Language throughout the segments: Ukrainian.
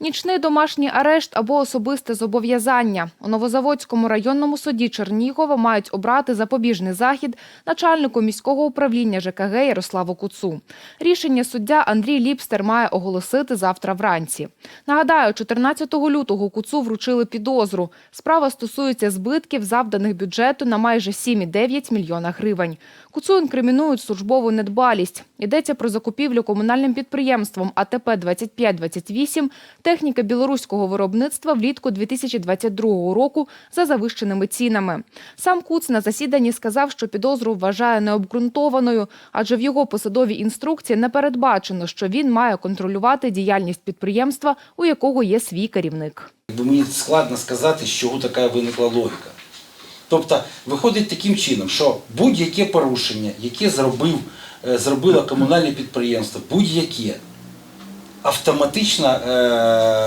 Нічний домашній арешт або особисте зобов'язання. У Новозаводському районному суді Чернігова мають обрати запобіжний захід начальнику міського управління ЖКГ Ярославу Куцу. Рішення суддя Андрій Ліпстер має оголосити завтра вранці. Нагадаю, 14 лютого Куцу вручили підозру. Справа стосується збитків, завданих бюджету на майже 7,9 мільйона гривень. Куцу інкримінують службову недбалість. Йдеться про закупівлю комунальним підприємством АТП 2528 техніка білоруського виробництва влітку 2022 року за завищеними цінами. Сам Куц на засіданні сказав, що підозру вважає необґрунтованою, адже в його посадовій інструкції не передбачено, що він має контролювати діяльність підприємства, у якого є свій керівник. Якби Мені складно сказати, з чого така виникла логіка. Тобто виходить таким чином, що будь-яке порушення, яке зробив, е, зробило комунальне підприємство, будь-яке, автоматично е,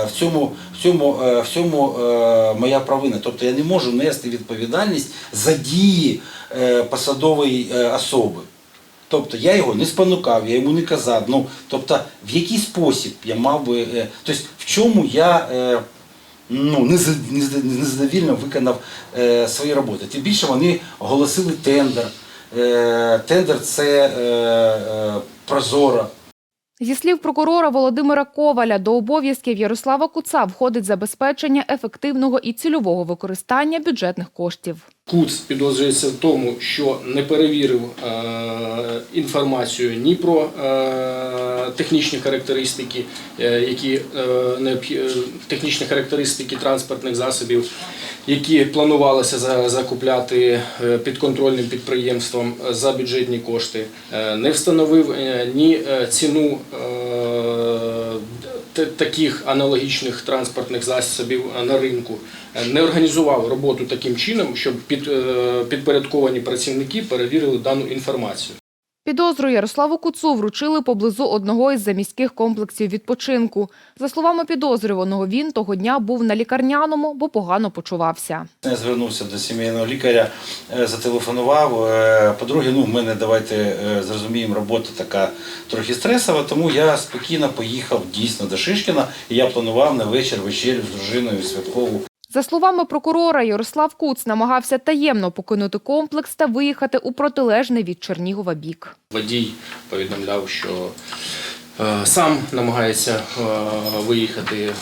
в цьому, в цьому, е, в цьому е, моя провина. Тобто я не можу нести відповідальність за дії е, посадової е, особи. Тобто я його не спонукав, я йому не казав. Ну, тобто, в який спосіб я мав би. е, Тобто, в чому я е, ну, неза- неза- незадовільно виконав е, свої роботи. Тим більше вони оголосили тендер. Е, тендер це е, е, прозоро. Зі слів прокурора Володимира Коваля, до обов'язків Ярослава Куца входить забезпечення ефективного і цільового використання бюджетних коштів. Куц підозрюється в тому, що не перевірив е, інформацію ні про е, технічні характеристики, е, які технічні характеристики транспортних засобів, які планувалося за- закупляти е, підконтрольним підприємством за бюджетні кошти, Е, не встановив е, ні ціну. таких аналогічних транспортних засобів на ринку, не організував роботу таким чином, щоб під, підпорядковані працівники перевірили дану інформацію. Підозру Ярославу Куцу вручили поблизу одного із заміських комплексів відпочинку. За словами підозрюваного, він того дня був на лікарняному, бо погано почувався. Я звернувся до сімейного лікаря, е, зателефонував. Е, По-друге, ну, в мене давайте е, зрозуміємо, робота така трохи стресова, тому я спокійно поїхав дійсно до Шишкіна. І я планував на вечір вечерю з дружиною святкову. За словами прокурора, Ярослав Куц намагався таємно покинути комплекс та виїхати у протилежний від Чернігова бік. Водій повідомляв, що е, сам намагається е, виїхати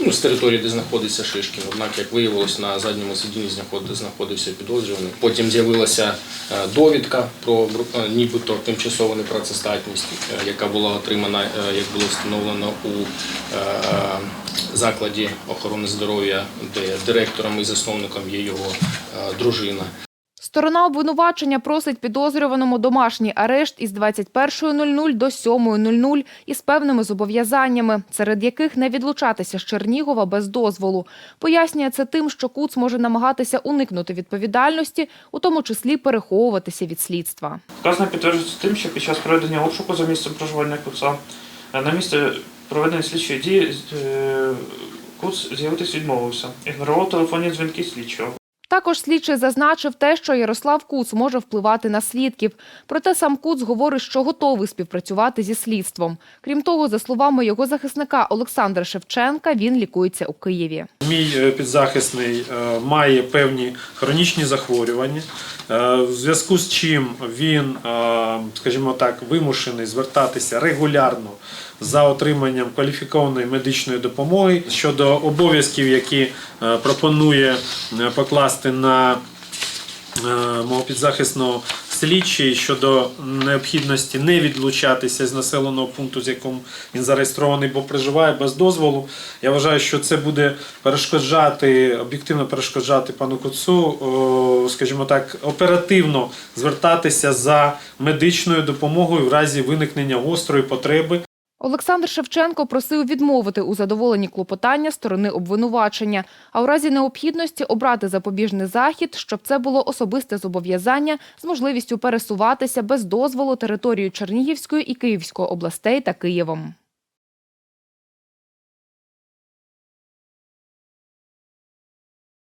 ну, з території, де знаходиться Шишкін. Однак, як виявилось, на задньому сидінні знаход- знаходився підозрюваний. Потім з'явилася е, довідка про нібито тимчасову непрацездатність, яка була отримана, як було встановлено у закладі охорони здоров'я, де директором і засновником є його е, дружина. Сторона обвинувачення просить підозрюваному домашній арешт із 21.00 до 7.00 із певними зобов'язаннями, серед яких не відлучатися з Чернігова без дозволу. Пояснює це тим, що Куц може намагатися уникнути відповідальності, у тому числі переховуватися від слідства. Вказано підтверджується тим, що під час проведення обшуку за місцем проживання Куца е, на місце проведення слідчої дії е, Куц з'явитись відмовився. Ігнорував телефонні дзвінки слідчого. Також слідчий зазначив те, що Ярослав Куц може впливати на свідків. Проте сам Куц говорить, що готовий співпрацювати зі слідством. Крім того, за словами його захисника Олександра Шевченка, він лікується у Києві. Мій е, підзахисний е, має певні хронічні захворювання, е, в зв'язку з чим він, скажімо так, вимушений звертатися регулярно за отриманням кваліфікованої медичної допомоги щодо обов'язків, які пропонує е, покласти на е, мого підзахисного слідчий щодо необхідності не відлучатися з населеного пункту, з яким він зареєстрований, бо проживає без дозволу. Я вважаю, що це буде перешкоджати, об'єктивно перешкоджати пану Коцу, скажімо так, оперативно звертатися за медичною допомогою в разі виникнення гострої потреби Олександр Шевченко просив відмовити у задоволенні клопотання сторони обвинувачення, а у разі необхідності обрати запобіжний захід, щоб це було особисте зобов'язання з можливістю пересуватися без дозволу територію Чернігівської і Київської областей та Києвом.